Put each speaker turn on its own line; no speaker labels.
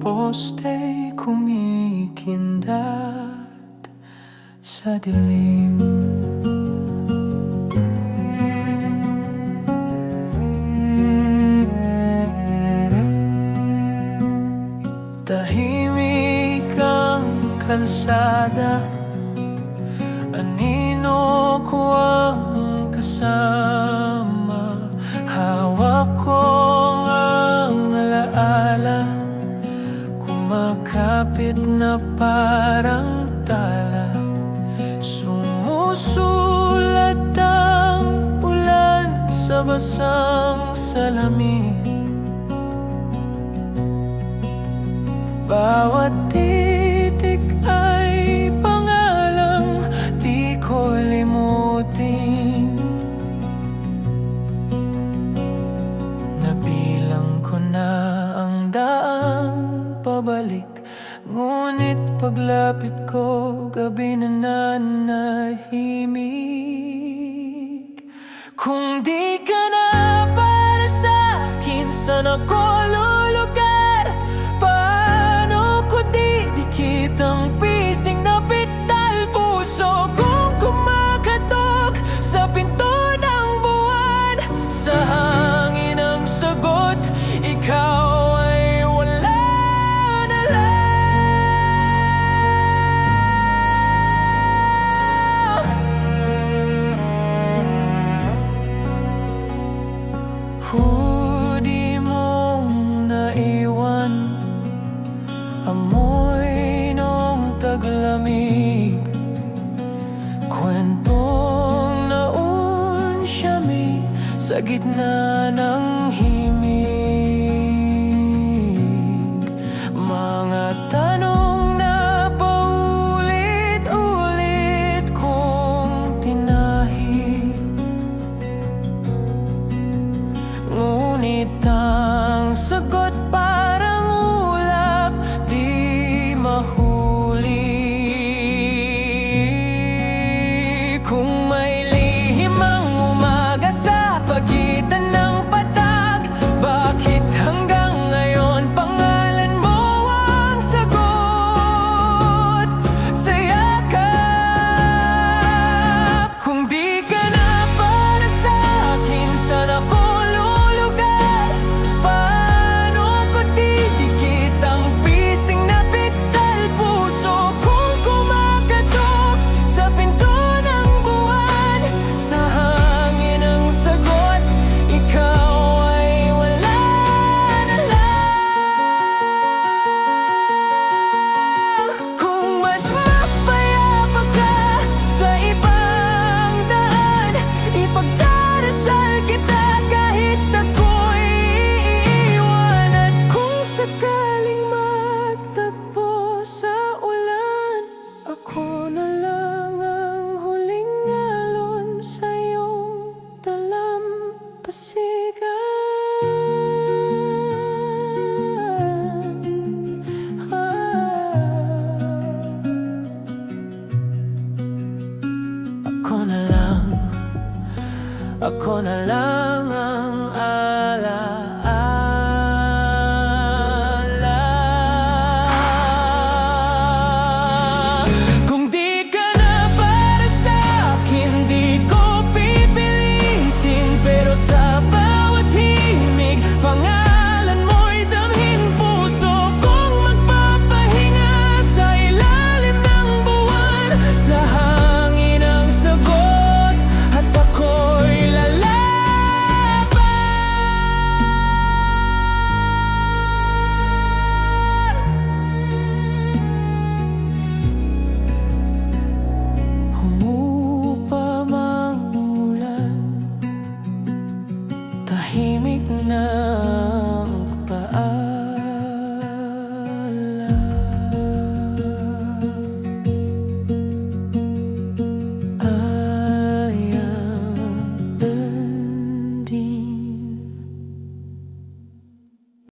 poste'y kumikindat sa dilim. Tahimik ang kalsada. Anino ko ang kasama. Sumakit na parang tala? Sumusulat ang ulan sa basang salamin. Bawat tiyan paglapit ko, gabi na nanahimik. Kung di ka na para sa akin, sana ko lumakas Hudi mong naiwan. Amoy ng taglamig. Kwentong naun siya mi? Sa gitna ng ko na lang ang ala. tahimik na.